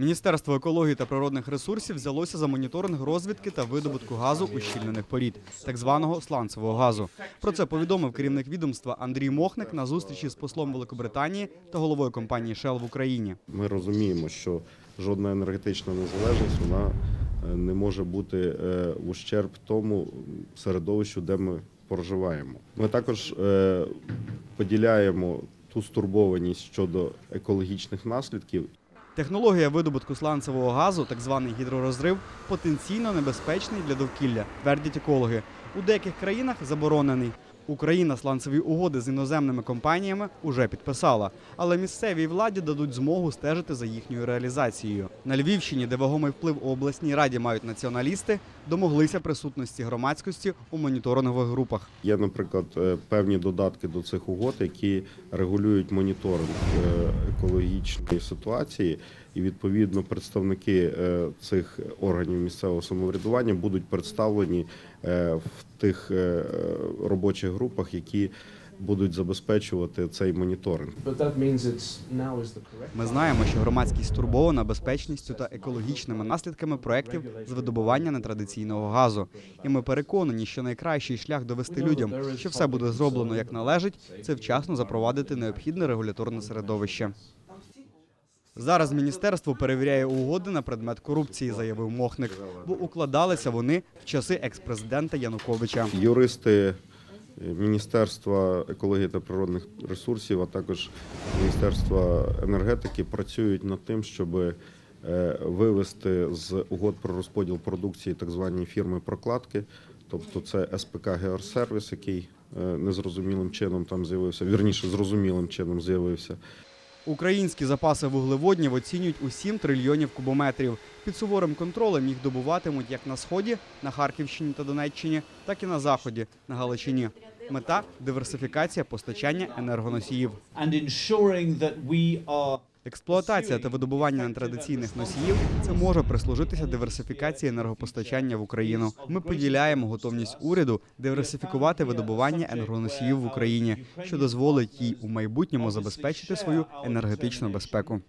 Міністерство екології та природних ресурсів взялося за моніторинг розвідки та видобутку газу ущільнених порід, так званого сланцевого газу. Про це повідомив керівник відомства Андрій Мохник на зустрічі з послом Великобританії та головою компанії Shell в Україні. Ми розуміємо, що жодна енергетична незалежність вона е, не може бути е, в ущерб тому середовищу, де ми проживаємо. Ми також е, поділяємо ту стурбованість щодо екологічних наслідків Технологія видобутку сланцевого газу, так званий гідророзрив, потенційно небезпечний для довкілля, твердять екологи. У деяких країнах заборонений. Україна сланцеві угоди з іноземними компаніями уже підписала, але місцевій владі дадуть змогу стежити за їхньою реалізацією. На Львівщині, де вагомий вплив у обласній раді мають націоналісти, домоглися присутності громадськості у моніторингових групах. Є, наприклад, е, певні додатки до цих угод, які регулюють моніторинг е, екологічної ситуації, і відповідно представники е, цих органів місцевого самоврядування будуть представлені е, в тих е, робочих групах, які будуть забезпечувати цей моніторинг. Ми знаємо, що громадськість стурбована безпечністю та екологічними наслідками проєктів з видобування нетрадиційного газу. І ми переконані, що найкращий шлях довести людям, що все буде зроблено як належить, це вчасно запровадити необхідне регуляторне середовище. Зараз міністерство перевіряє угоди на предмет корупції, заявив Мохник, бо укладалися вони в часи експрезидента Януковича. Юристи Міністерства екології та природних ресурсів, а також Міністерства енергетики працюють над тим, щоб е, вивести з угод про розподіл продукції так звані фірми прокладки. Тобто це СПК Георсервіс, який е, незрозумілим чином там з'явився, вірніше зрозумілим чином з'явився. Українські запаси вуглеводнів оцінюють у 7 трильйонів кубометрів. Під суворим контролем їх добуватимуть як на сході, на Харківщині та Донеччині, так і на заході, на Галичині. Мета диверсифікація постачання енергоносіїв. Експлуатація та видобування нетрадиційних носіїв це може прислужитися диверсифікації енергопостачання в Україну. Ми поділяємо готовність уряду диверсифікувати видобування енергоносіїв в Україні, що дозволить їй у майбутньому забезпечити свою енергетичну безпеку.